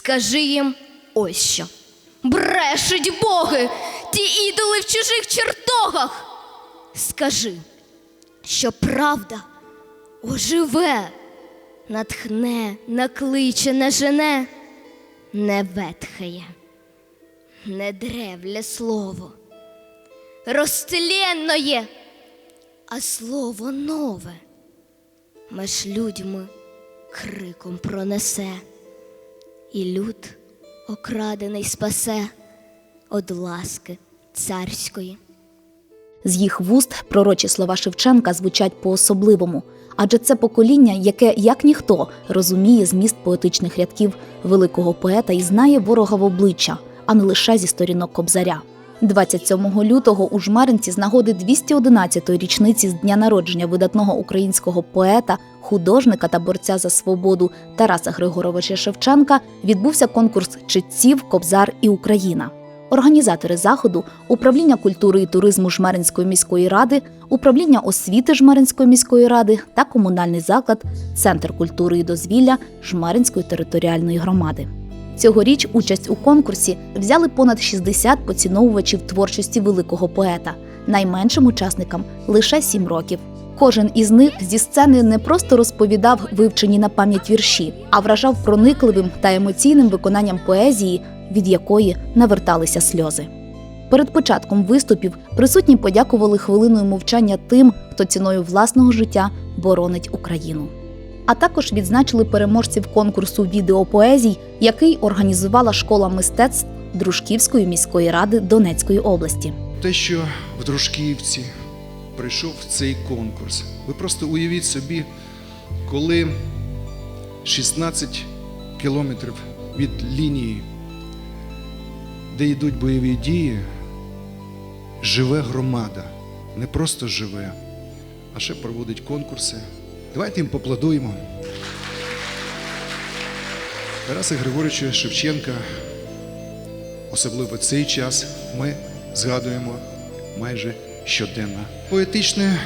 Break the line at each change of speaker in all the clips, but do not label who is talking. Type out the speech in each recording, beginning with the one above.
Скажи їм ось що. Брешуть боги, ті ідоли в чужих чертогах. Скажи, що правда оживе, натхне, накличе, нажене, не ветхає, не древле слово, розтленное, а слово нове меж людьми криком пронесе, і люд окрадений спасе од ласки царської.
З їх вуст пророчі слова Шевченка звучать по-особливому, адже це покоління, яке, як ніхто, розуміє зміст поетичних рядків великого поета і знає ворога в обличчя, а не лише зі сторінок Кобзаря. 27 лютого у Жмеринці з нагоди 211-ї річниці з дня народження видатного українського поета, художника та борця за свободу Тараса Григоровича Шевченка відбувся конкурс читців Кобзар і Україна. Організатори заходу, управління культури і туризму Жмеринської міської ради, управління освіти Жмеринської міської ради та комунальний заклад Центр культури і дозвілля Жмеринської територіальної громади. Цьогоріч участь у конкурсі взяли понад 60 поціновувачів творчості великого поета, найменшим учасникам лише 7 років. Кожен із них зі сцени не просто розповідав вивчені на пам'ять вірші, а вражав проникливим та емоційним виконанням поезії, від якої наверталися сльози. Перед початком виступів присутні подякували хвилиною мовчання тим, хто ціною власного життя боронить Україну. А також відзначили переможців конкурсу відеопоезій, який організувала школа мистецтв Дружківської міської ради Донецької області.
Те, що в Дружківці прийшов цей конкурс. Ви просто уявіть собі, коли 16 кілометрів від лінії, де йдуть бойові дії, живе громада. Не просто живе, а ще проводить конкурси. Давайте їм поплодуємо. Тараса Григоровича Шевченка, особливо цей час, ми згадуємо майже щоденно. Поетичне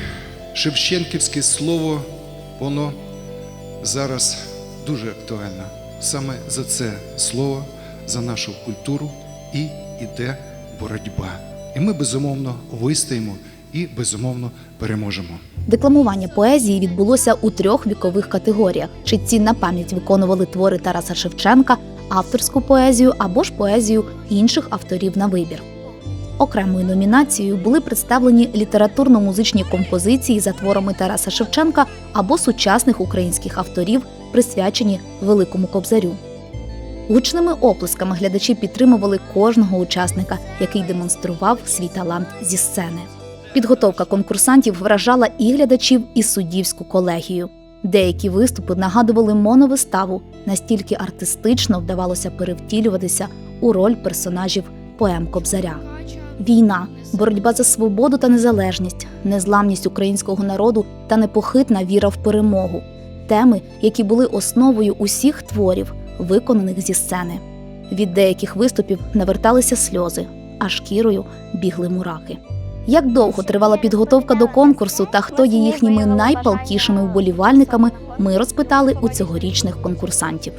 шевченківське слово, воно зараз дуже актуальне. Саме за це слово, за нашу культуру і йде боротьба. І ми безумовно вистоїмо і безумовно переможемо.
Декламування поезії відбулося у трьох вікових категоріях: читці на пам'ять виконували твори Тараса Шевченка, авторську поезію або ж поезію інших авторів на вибір. Окремою номінацією були представлені літературно-музичні композиції за творами Тараса Шевченка або сучасних українських авторів, присвячені Великому Кобзарю. Гучними оплесками глядачі підтримували кожного учасника, який демонстрував свій талант зі сцени. Підготовка конкурсантів вражала і глядачів, і суддівську колегію. Деякі виступи нагадували моновиставу, настільки артистично вдавалося перевтілюватися у роль персонажів поем Кобзаря. Війна, боротьба за свободу та незалежність, незламність українського народу та непохитна віра в перемогу теми, які були основою усіх творів, виконаних зі сцени. Від деяких виступів наверталися сльози, а шкірою бігли мураки. Як довго тривала підготовка до конкурсу та хто є їхніми найпалкішими вболівальниками, ми розпитали у цьогорічних конкурсантів.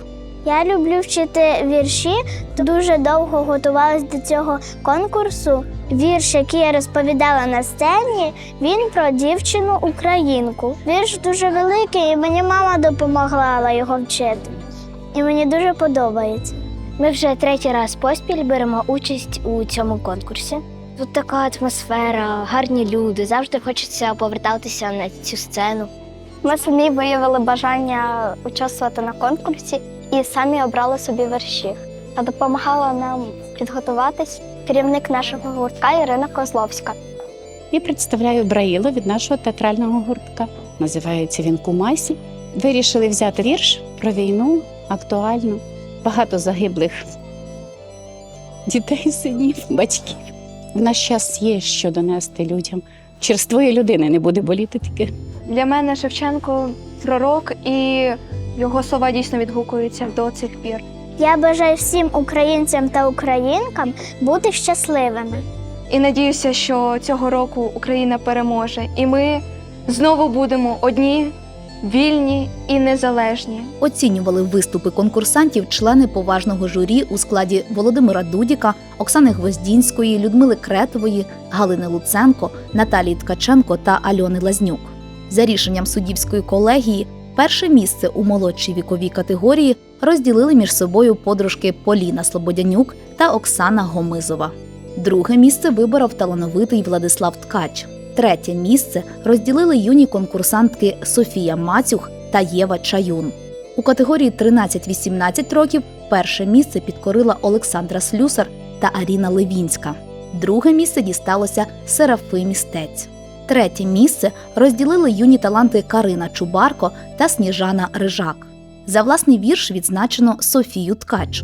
Я люблю вчити вірші, дуже довго готувалась до цього конкурсу. Вірш, який я розповідала на сцені, він про дівчину українку. Вірш дуже великий, і мені мама допомагала його вчити. І мені дуже подобається. Ми вже третій раз поспіль беремо участь у цьому конкурсі. Тут така атмосфера, гарні люди. Завжди хочеться повертатися на цю сцену. Ми самі виявили бажання участвувати на конкурсі і самі обрали собі вірші. А допомагала нам підготуватись керівник нашого гуртка Ірина Козловська.
І представляю Браїло від нашого театрального гуртка. Називається він Кумасі. Вирішили взяти вірш про війну актуальну. Багато загиблих дітей, синів, батьків. В наш час є що донести людям. Через твої людини не буде боліти таке.
Для мене Шевченко пророк, і його слова дійсно відгукуються до цих пір.
Я бажаю всім українцям та українкам бути щасливими.
І надіюся, що цього року Україна переможе, і ми знову будемо одні вільні і незалежні.
Оцінювали виступи конкурсантів члени поважного журі у складі Володимира Дудіка, Оксани Гвоздінської, Людмили Кретової, Галини Луценко, Наталії Ткаченко та Альони Лазнюк. За рішенням суддівської колегії, перше місце у молодшій віковій категорії розділили між собою подружки Поліна Слободянюк та Оксана Гомизова. Друге місце виборов талановитий Владислав Ткач. Третє місце розділили юні конкурсантки Софія Мацюх та Єва Чаюн. У категорії 13-18 років перше місце підкорила Олександра Слюсар та Аріна Левінська. Друге місце дісталося Серафимі Стець. Третє місце розділили юні таланти Карина Чубарко та Сніжана Рижак. За власний вірш відзначено Софію Ткач.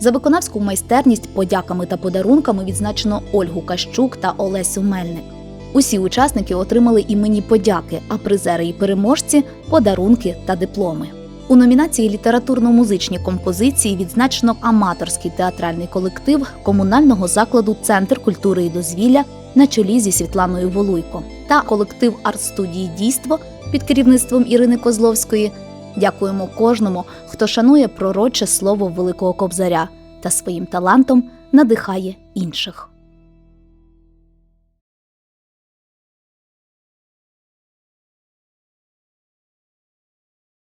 За виконавську майстерність подяками та подарунками відзначено Ольгу Кащук та Олесю Мельник. Усі учасники отримали іменні подяки, а призери і переможці подарунки та дипломи. У номінації літературно-музичні композиції відзначено аматорський театральний колектив комунального закладу Центр культури і дозвілля на чолі зі Світланою Волуйко та колектив арт-студії Дійство під керівництвом Ірини Козловської. Дякуємо кожному, хто шанує пророче слово Великого Кобзаря та своїм талантом надихає інших.